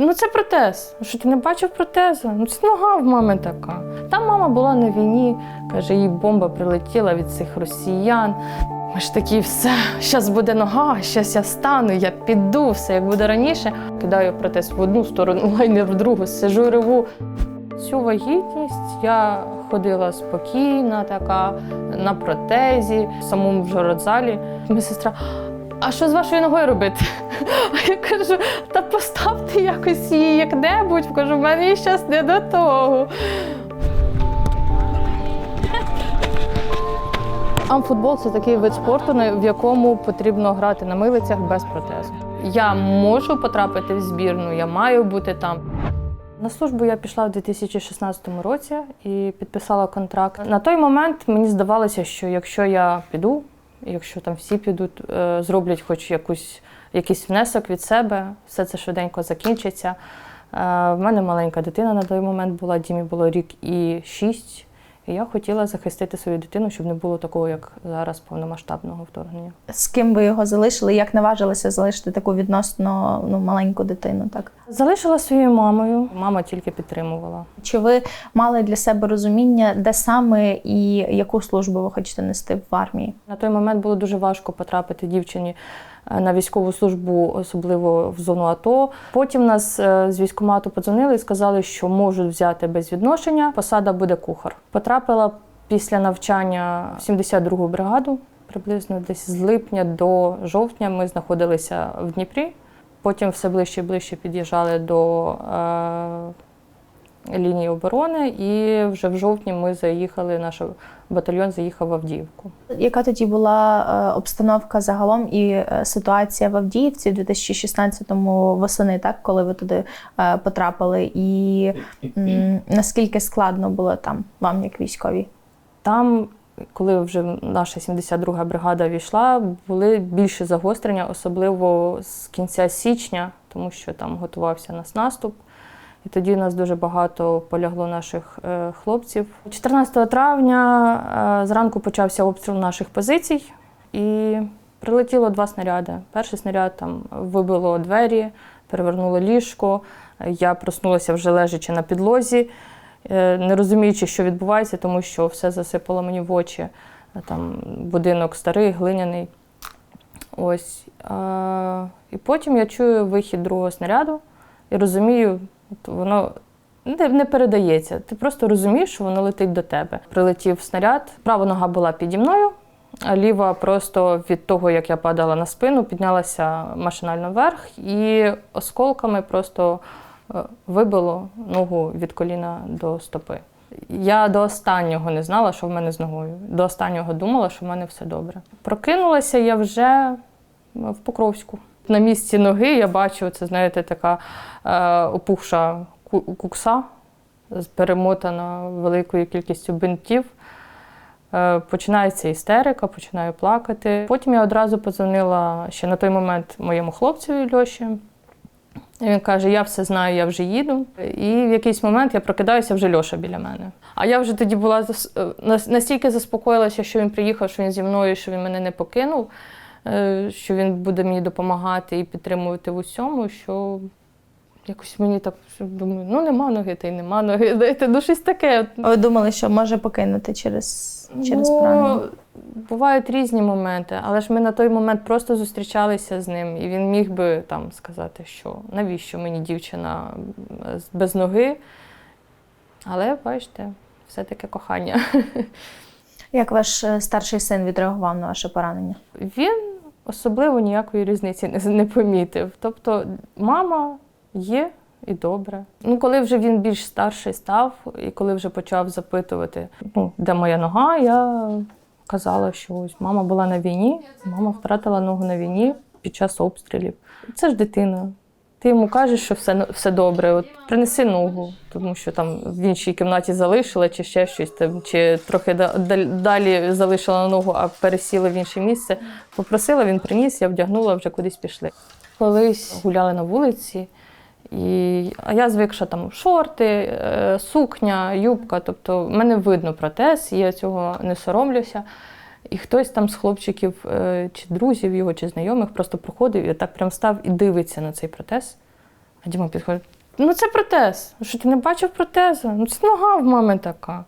Ну це протез. Що ти не бачив протезу? Ну це нога в мами така. Там мама була на війні, каже, їй бомба прилетіла від цих росіян. Ми ж такі, все, зараз буде нога, зараз я стану, я піду, все як буде раніше. Кидаю протез в одну сторону, лайнер в другу, сижу і реву. Цю вагітність я ходила спокійна, така на протезі, в самому вже родзалі. Моя сестра, а що з вашою ногою робити? А я кажу, та поставте якось її як-небудь. Кажу, в мене зараз не до того. Амфутбол це такий вид спорту, в якому потрібно грати на милицях без протезу. Я можу потрапити в збірну, я маю бути там. На службу я пішла в 2016 році і підписала контракт. На той момент мені здавалося, що якщо я піду, якщо там всі підуть, е, зроблять хоч якусь, якийсь внесок від себе, все це швиденько закінчиться. Е, В мене маленька дитина на той момент була, Дімі було рік і шість. І я хотіла захистити свою дитину, щоб не було такого, як зараз, повномасштабного вторгнення. З ким ви його залишили? Як наважилися залишити таку відносно ну, маленьку дитину? Так Залишила своєю мамою. Мама тільки підтримувала. чи ви мали для себе розуміння, де саме і яку службу ви хочете нести в армії? На той момент було дуже важко потрапити дівчині на військову службу, особливо в зону АТО. Потім нас е, з військкомату подзвонили і сказали, що можуть взяти без відношення. Посада буде кухар. Потрапила після навчання в 72-гу бригаду. Приблизно десь з липня до жовтня ми знаходилися в Дніпрі. Потім все ближче і ближче під'їжджали до е, лінії оборони, і вже в жовтні ми заїхали, наш батальйон заїхав в Авдіївку. Яка тоді була е, обстановка загалом і е, ситуація в Авдіївці в 2016-му восени, так коли ви туди е, потрапили, і наскільки складно було там вам, як військові? Там, коли вже наша 72-га бригада війшла, були більше загострення, особливо з кінця січня, тому що там готувався нас наступ. І тоді у нас дуже багато полягло наших е, хлопців. 14 травня е, зранку почався обстріл наших позицій, і прилетіло два снаряди. Перший снаряд там вибило двері, перевернуло ліжко. Я проснулася вже лежачи на підлозі, е, не розуміючи, що відбувається, тому що все засипало мені в очі. Там будинок старий, глиняний. Ось. І потім я чую вихід другого снаряду і розумію, воно не, не передається. Ти просто розумієш, що воно летить до тебе. Прилетів снаряд, права нога була піді мною, а ліва просто від того, як я падала на спину, піднялася машинально вверх і осколками просто е, вибило ногу від коліна до стопи. Я до останнього не знала, що в мене з ногою. До останнього думала, що в мене все добре. Прокинулася я вже в Покровську. На місці ноги я бачу, це знаєте, така е, опухша кукса, перемотана великою кількістю бинтів. Е, починається істерика, починаю плакати. Потім я одразу подзвонила ще на той момент моєму хлопцеві Льоші. Він каже: Я все знаю, я вже їду. І в якийсь момент я прокидаюся вже Льоша біля мене. А я вже тоді була е, нас- настільки заспокоїлася, що він приїхав, що він зі мною, що він мене не покинув, що він буде мені допомагати і підтримувати в усьому, що якось мені так думаю, ну нема ноги, та й нема ноги. Знаєте, ну щось таке. Ви думали, що може покинути через, через Ну, поранення? Бувають різні моменти, але ж ми на той момент просто зустрічалися з ним, і він міг би там сказати, що навіщо мені дівчина без ноги. Але бачите, все-таки кохання. Як ваш е, старший син відреагував на ваше поранення? Він особливо ніякої різниці не, не помітив. Тобто, мама є і добре. Ну, коли вже він більш старший став, і коли вже почав запитувати, ну, де моя нога, я казала, що ось мама була на війні, мама втратила ногу на війні під час обстрілів. Це ж дитина. Ти йому кажеш, що все, все добре, от принеси ногу, тому що там в іншій кімнаті залишила, чи ще щось там, чи трохи далі залишила ногу, а пересіла в інше місце. Попросила, він приніс, я вдягнула, вже кудись пішли. Колись гуляли на вулиці, і, я звикша там шорти, е, сукня, юбка. Тобто в мене видно протез, я цього не соромлюся. І хтось там з хлопчиків, е, чи друзів його, чи знайомих просто проходив і так прям став і дивиться на цей протез. А Діма підходить: ну це протез. Що ти не бачив протезу? Ну це нога в мами така.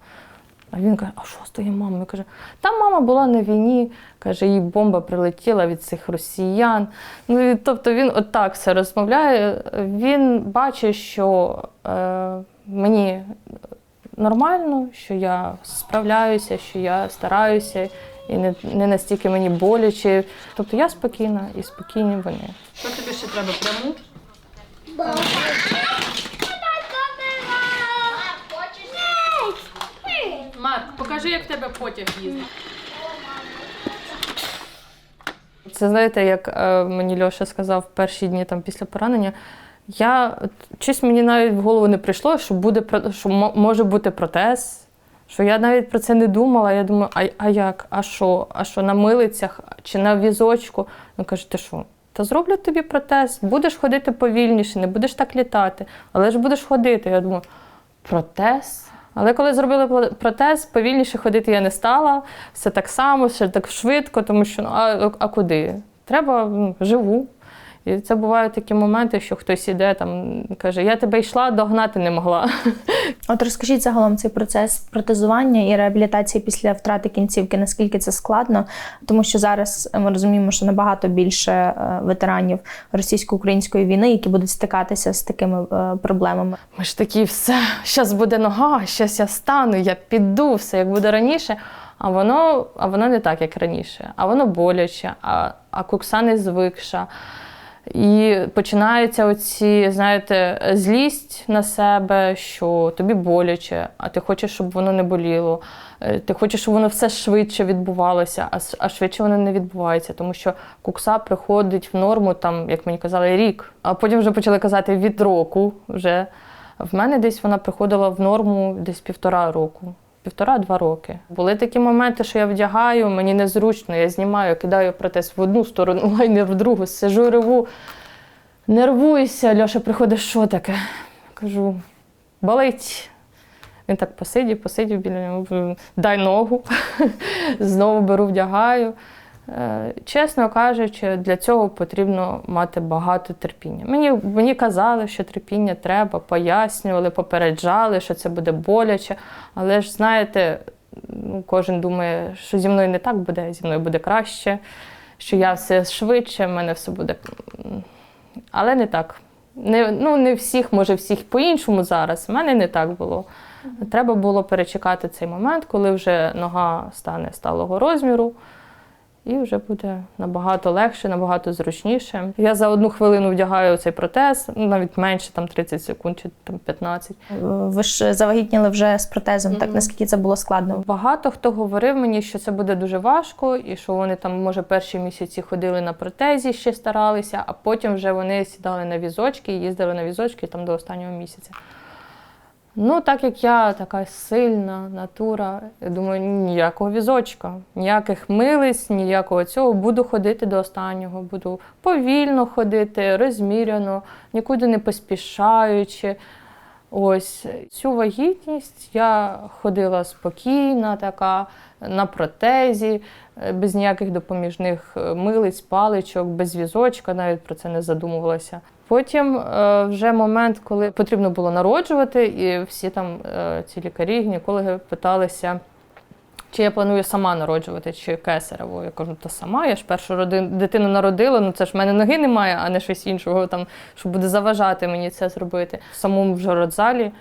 А він каже: а що з твоєю мамою? Каже, там мама була на війні, каже, їй бомба прилетіла від цих росіян. Ну, і, тобто він отак все розмовляє. Він бачить, що е, мені нормально, що я справляюся, що я стараюся, і не, не настільки мені боляче. Тобто я спокійна і спокійні вони. Що тобі ще треба пряму? Марк, покажи, як в тебе потяг їздить. Це знаєте, як е, мені Льоша сказав в перші дні там, після поранення. Я щось мені навіть в голову не прийшло, що буде що мо- може бути протез. Що я навіть про це не думала. Я думаю, а, а як? А що? А що на милицях чи на візочку? Він каже, ти що? Та зроблять тобі протез, будеш ходити повільніше, не будеш так літати, але ж будеш ходити. Я думаю, протез? Але коли зробили протез, повільніше ходити я не стала. Все так само, все так швидко, тому що ну, а, а куди? Треба ну, живу. І це бувають такі моменти, що хтось іде там каже: Я тебе йшла, догнати не могла. От розкажіть загалом цей процес протезування і реабілітації після втрати кінцівки, наскільки це складно, тому що зараз ми розуміємо, що набагато більше е, ветеранів російсько-української війни, які будуть стикатися з такими е, проблемами. Ми ж такі, все, щас буде нога, щас я стану, я піду, все як буде раніше. А воно, а воно не так, як раніше. А воно боляче, а, а кукса не звикша. І починаються оці, знаєте, злість на себе, що тобі боляче, а ти хочеш, щоб воно не боліло. Е, Ти хочеш, щоб воно все швидше відбувалося, а швидше воно не відбувається, тому що кукса приходить в норму, там, як мені казали, рік. А потім вже почали казати від року. Вже. В мене десь вона приходила в норму десь півтора року. Півтора-два роки. Були такі моменти, що я вдягаю, мені незручно, я знімаю, кидаю протез в одну сторону, лайнер в другу, сижу, реву, нервуюся. Льоша приходить, що таке? Кажу, болить. Він так посидів, посидів біля нього, дай ногу, знову беру, вдягаю. Е, Чесно кажучи, для цього потрібно мати багато терпіння. Мені, мені казали, що терпіння треба, пояснювали, попереджали, що це буде боляче. Але ж знаєте, ну, кожен думає, що зі мною не так буде, зі мною буде краще, що я все швидше, в мене все буде. Але не так. Не, ну, не всіх, може, всіх по-іншому зараз. У мене не так було. Треба було перечекати цей момент, коли вже нога стане сталого розміру, і вже буде набагато легше, набагато зручніше. Я за одну хвилину вдягаю цей протез, ну, навіть менше, там 30 секунд чи там 15. Е, Ви ж завагітніли вже з протезом, так наскільки це було складно? Багато хто говорив мені, що це буде дуже важко, і що вони там, може, перші місяці ходили на протезі, ще старалися, а потім вже вони сідали на візочки, їздили на візочки там до останнього місяця. Ну, так як я така сильна натура, я думаю, ніякого візочка, ніяких милиць, ніякого цього. Буду ходити до останнього, буду повільно ходити, розміряно, нікуди не поспішаючи. Ось цю вагітність я ходила спокійна, така на протезі, без ніяких допоміжних е, милиць, паличок, без візочка, навіть про це не задумувалася. Потім е, вже момент, коли потрібно було народжувати, і всі там е, ці лікарі, гінекологи питалися, чи я планую сама народжувати, чи кесарево. Я кажу, та сама, я ж першу роди- дитину народила, ну це ж в мене ноги немає, а не щось іншого, там, що буде заважати мені це зробити. В самому вже родзалі.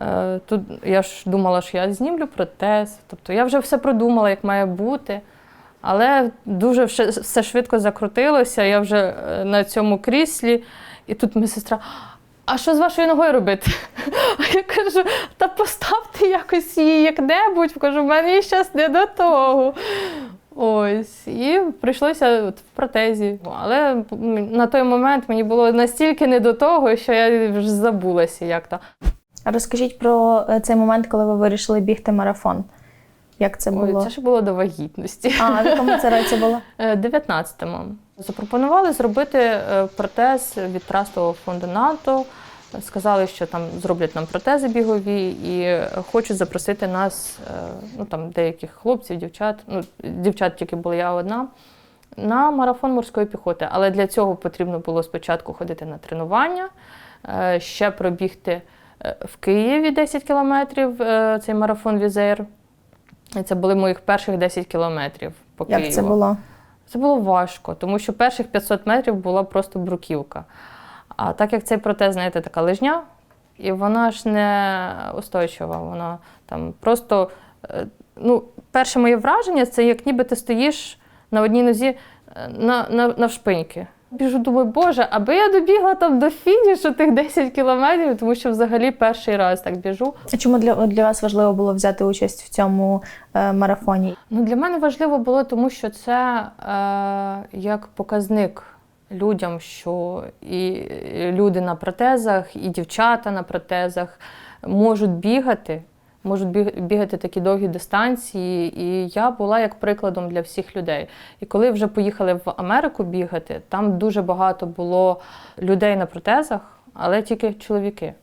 Е, Тут я ж думала, що я знімлю протез. Тобто я вже все продумала, як має бути. Але дуже все швидко закрутилося. Я вже е, на цьому кріслі, і тут моя сестра. А що з вашою ногою робити? А я кажу, та поставте якось її як-небудь. Кажу, в мене зараз не до того. Ось. І прийшлося от в протезі. Але на той момент мені було настільки не до того, що я вже забулася, як то. Розкажіть про е, цей момент, коли ви вирішили бігти марафон. Як це Ой, було? це ж було до вагітності. А, в якому це році було? Е, 19-му. Запропонували зробити е, протез від трастового фонду НАТО. Сказали, що там зроблять нам протези бігові і е, хочуть запросити нас, е, ну там деяких хлопців, дівчат, ну дівчат тільки була я одна, на марафон морської піхоти. Але для цього потрібно було спочатку ходити на тренування. е, ще пробігти е, в Києві 10 кілометрів, е, цей марафон Візер. Це були моїх перших 10 кілометрів по Як Києву. це було? Це було важко, тому що перших 500 метрів була просто бруківка. А так як цей протез, знаєте, така лижня, і вона ж не устойчива, вона там просто. е, Ну, перше моє враження це як ніби ти стоїш на одній нозі е, на, на, навшпиньки. Біжу, думаю, боже, аби я добігла там до фінішу тих 10 кілометрів, тому що взагалі перший раз так біжу. А чому для, для вас важливо було взяти участь в цьому е, марафоні? Ну, для мене важливо було, тому що це е, як показник людям, що і люди на протезах, і дівчата на протезах можуть бігати, можуть бігати такі довгі дистанції. І я була як прикладом для всіх людей. І коли вже поїхали в Америку бігати, там дуже багато було людей на протезах, але тільки чоловіки.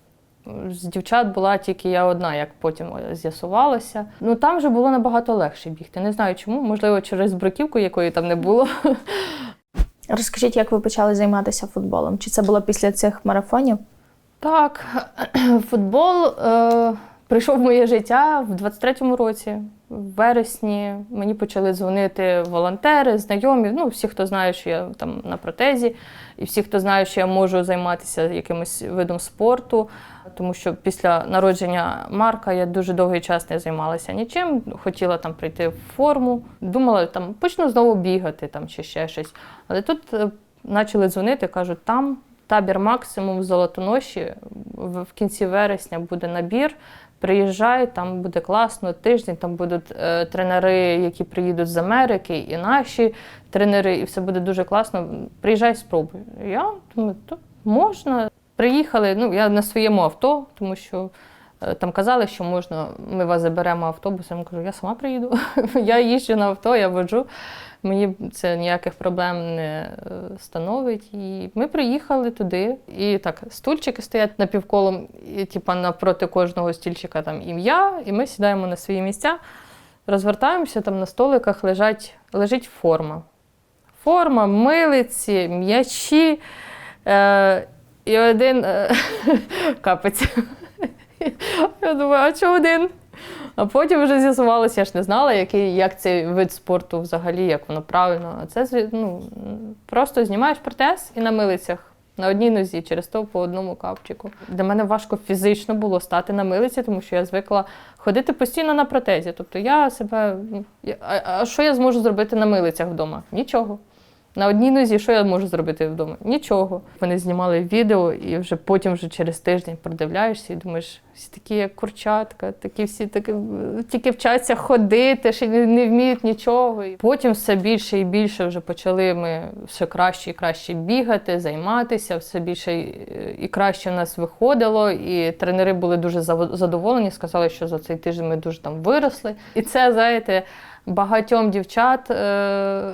З дівчат була тільки я одна, як потім з'ясувалося. Ну там вже було набагато легше бігти. Не знаю чому, можливо, через бруківку, якої там не було. Розкажіть, як ви почали займатися футболом? Чи це було після цих марафонів? Так, футбол е, прийшов в моє життя в 23-му році. В вересні мені почали дзвонити волонтери, знайомі. Ну, всі, хто знає, що я там на протезі, і всі, хто знає, що я можу займатися якимось видом спорту. Тому що після народження Марка я дуже довгий час не займалася нічим. Хотіла там прийти в форму. Думала, там почну знову бігати там чи ще щось. Але тут е, почали дзвонити, кажуть, там табір максимум в Золотоноші. В в кінці вересня буде набір. Приїжджай, там буде класно, тиждень, там будуть е, тренери, які приїдуть з Америки, і наші тренери, і все буде дуже класно. Приїжджай, спробуй. Я думаю, то можна. Приїхали, ну я на своєму авто, тому що е, там казали, що можна, ми вас заберемо автобусом. Я кажу, я сама приїду. я їжджу на авто, я воджу. Мені це ніяких проблем не е, становить. І ми приїхали туди, і так стульчики стоять напівколом, і типа напроти кожного стільчика там ім'я, і ми сідаємо на свої місця, розвертаємося, там на столиках лежать, лежить форма. Форма, милиці, м'ячі. Е, і один е, капець. Я думаю, а чого один? А потім вже з'ясувалося, я ж не знала, який, як цей вид спорту взагалі, як воно правильно. А це ну, просто знімаєш протез і на милицях. На одній нозі, через то по одному капчику. Для мене важко фізично було стати на милиці, тому що я звикла ходити постійно на протезі. Тобто я себе. ну, А, а що я зможу зробити на милицях вдома? Нічого. На одній нозі, що я можу зробити вдома? Нічого. Вони знімали відео, і вже потім, вже через тиждень продивляєшся і думаєш, всі такі як курчатка, такі всі такі, тільки вчаться ходити, ще не, вміють нічого. І потім все більше і більше вже почали ми все краще і краще бігати, займатися, все більше і краще в нас виходило. І тренери були дуже задоволені, сказали, що за цей тиждень ми дуже там виросли. І це, знаєте, багатьом дівчат е,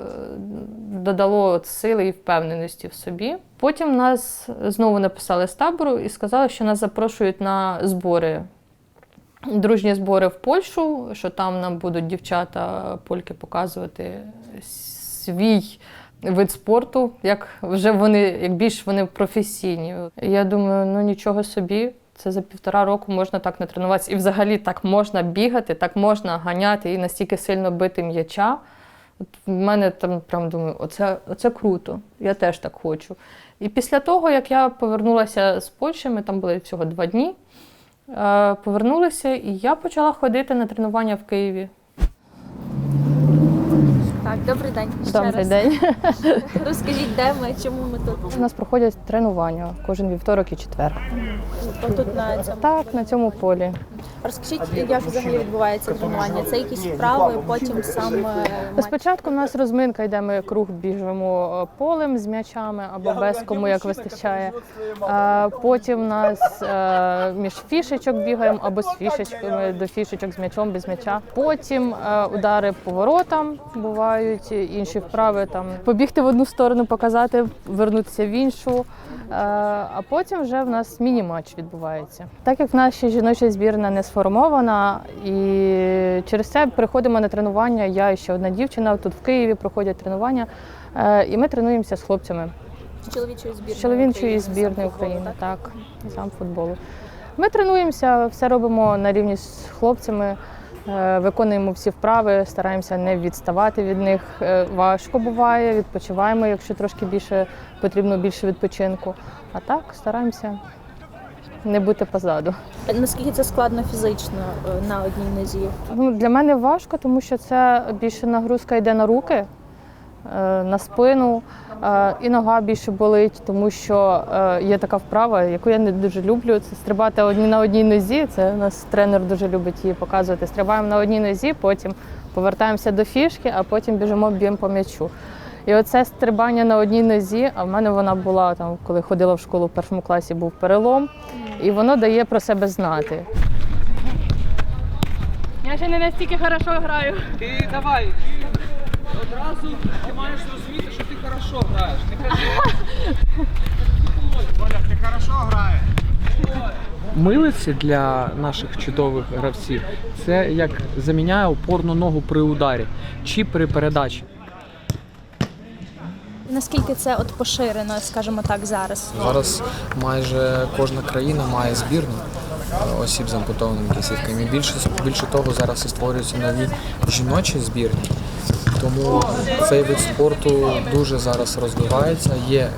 додало сили і впевненості в собі. Потім нас знову написали з табору і сказали, що нас запрошують на збори. Дружні збори в Польщу, що там нам будуть дівчата польки показувати свій вид спорту, як вже вони, як більш вони професійні. Я думаю, ну нічого собі. Це за півтора року можна так натренуватися. І взагалі так можна бігати, так можна ганяти і настільки сильно бити м'яча. От в мене там прям думаю, оце, оце круто, я теж так хочу. І після того, як я повернулася з Польщі, ми там були всього два дні, е, повернулися, і я почала ходити на тренування в Києві. Так, добрий день. Ще Добрий раз. день. Розкажіть, де ми, чому ми тут? У нас проходять тренування кожен вівторок і четвер. Тут на цьому. Так, на цьому полі. Розкажіть, як взагалі відбувається тренування? Це якісь вправи, потім сам е, матч? Спочатку в нас розминка йде, ми круг біжимо е, полем з м'ячами або без кому як вистачає. Е, Потім в нас е, між фішечок бігаємо або з фішечками до фішечок з м'ячом, без м'яча. Потім е, удари по воротам бувають, і інші вправи там побігти в одну сторону, показати, вернутися в іншу. Е, А потім вже в нас міні-матч відбувається. Так як в нашій жіночій збірна не сформована, і через це приходимо на тренування. Я і ще одна дівчина тут в Києві проходять тренування, е, і ми тренуємося з хлопцями. З чоловічої збірної З чоловічої України, збірної України, так, сам футболу. Ми тренуємося, все робимо на рівні з хлопцями, виконуємо всі вправи, стараємося не відставати від них. Е, Важко буває, відпочиваємо, якщо трошки більше потрібно більше відпочинку. А так стараємося не бути позаду. Наскільки це складно фізично е, на одній нозі? Ну, для мене важко, тому що це більше нагрузка йде на руки, е, на спину, е, і нога більше болить, тому що е, є така вправа, яку я не дуже люблю. Це стрибати одні на одній нозі. Це у нас тренер дуже любить її показувати. Стрибаємо на одній нозі, потім повертаємося до фішки, а потім біжимо б'ємо по м'ячу. І оце стрибання на одній нозі, а в мене вона була там, коли ходила в школу в першому класі, був перелом, і воно дає про себе знати. Я ще не настільки хорошо граю. Ти давай. Одразу ти маєш зрозуміти, що ти хорошо граєш. Не кажи. Оля, ти хорошо граєш. Милиці для наших чудових гравців це як заміняє опорну ногу при ударі чи при передачі. Наскільки це от поширено, скажімо так, зараз? Зараз майже кожна країна має збірну е, осіб з ампутованими кінцівками. Більше, більше того, зараз і створюються нові жіночі збірні. Тому цей вид спорту дуже зараз розвивається. Є е,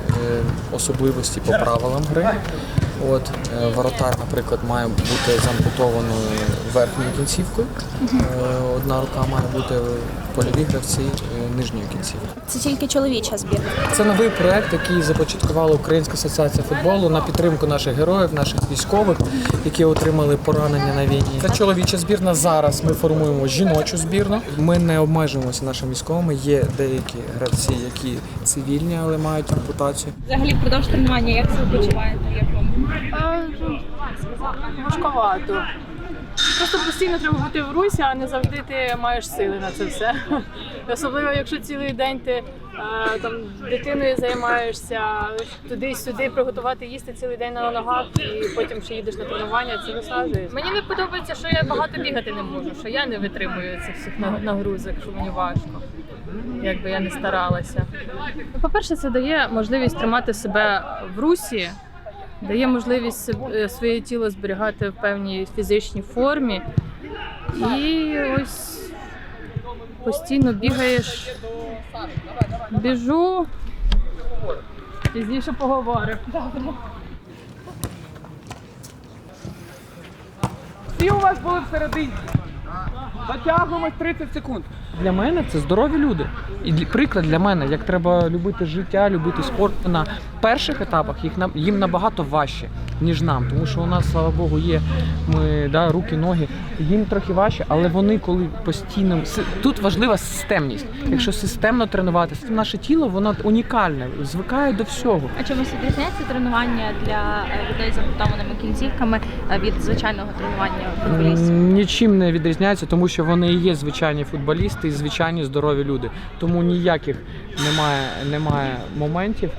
особливості по правилам гри. От е, воротар, наприклад, має бути з ампутованою верхньою кінцівкою. Е, Одна рука має бути польові гравці е, нижньою кінцівкою. Це тільки чоловіча збірна. Це новий проект, який започаткувала Українська асоціація футболу на підтримку наших героїв, наших військових, які отримали поранення на війні. Це чоловіча збірна. Зараз ми формуємо жіночу збірну. Ми не обмежуємося нашими військовими. Є деякі гравці, які цивільні, але мають ампутацію. Взагалі впродовж тренування як себе почуваєте? Як вам? Важковато. Просто постійно треба бути в русі, а не завжди ти маєш сили на це все. Особливо, якщо цілий день ти е, там дитиною займаєшся, туди-сюди приготувати їсти цілий день на ногах, і потім ще їдеш на тренування, це висаджує. Мені не подобається, що я багато бігати не можу, що я не витримую цих всіх нагрузок, що мені важко. Якби я не старалася. По-перше, це дає можливість тримати себе в русі, дає можливість е, своє тіло зберігати в певній фізичній формі. І ось постійно бігаєш. Біжу. Пізніше поговоримо. Всі у вас були всередині. Затягуємось 30 секунд. Для мене це здорові люди. І приклад для мене, як треба любити життя, любити спорт на перших етапах їх нам їм набагато важче, ніж нам. Тому що у нас, слава Богу, є ми, да, руки, ноги. Їм трохи важче, але вони, коли постійно тут важлива системність. Якщо системно тренуватися, наше тіло воно унікальне, звикає до всього. А чомусь відрізняється тренування для е, людей з ампутованими кінцівками е, від звичайного тренування футболістів? Нічим не відрізняється, тому що вони і є звичайні футболісти і звичайні здорові люди. Тому ніяких немає, немає моментів.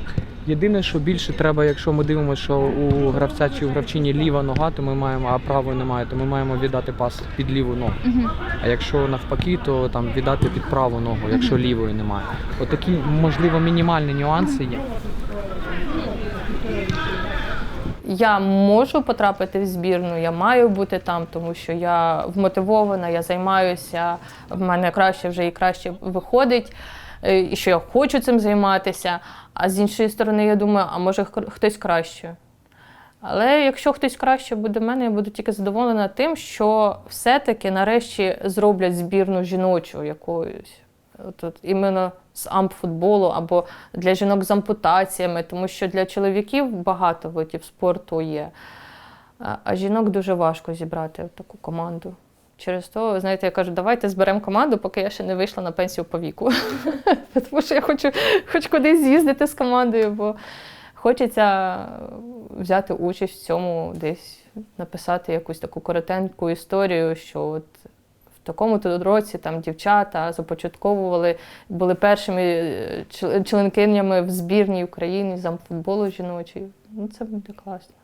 Єдине, що більше треба, якщо ми дивимося, що у гравця чи у гравчині ліва нога, то ми маємо, а правої немає, то ми маємо віддати пас під ліву ногу. А якщо навпаки, то там віддати під праву ногу, якщо лівої немає. Отакі, можливо, мінімальні нюанси є. Я можу потрапити в збірну, я маю бути там, тому що я вмотивована, я займаюся, в мене краще вже і краще виходить, е, і що я хочу цим займатися. А з іншої сторони, я думаю, а може хтось краще. Але якщо хтось краще буде мене, я буду тільки задоволена тим, що все-таки нарешті зроблять збірну жіночу якоюсь. От, іменно з ампфутболу або для жінок з ампутаціями, тому що для чоловіків багато видів спорту є. А, жінок дуже важко зібрати таку команду. Через то, знаєте, я кажу, давайте зберемо команду, поки я ще не вийшла на пенсію по віку. Тому що я хочу хоч кудись з'їздити з командою, бо хочеться взяти участь в цьому, десь написати якусь таку коротеньку історію, що от в такому то році там дівчата започатковували, були першими е, членкинями в збірній України замфутболу амфутболу жіночої. Ну, це буде класно.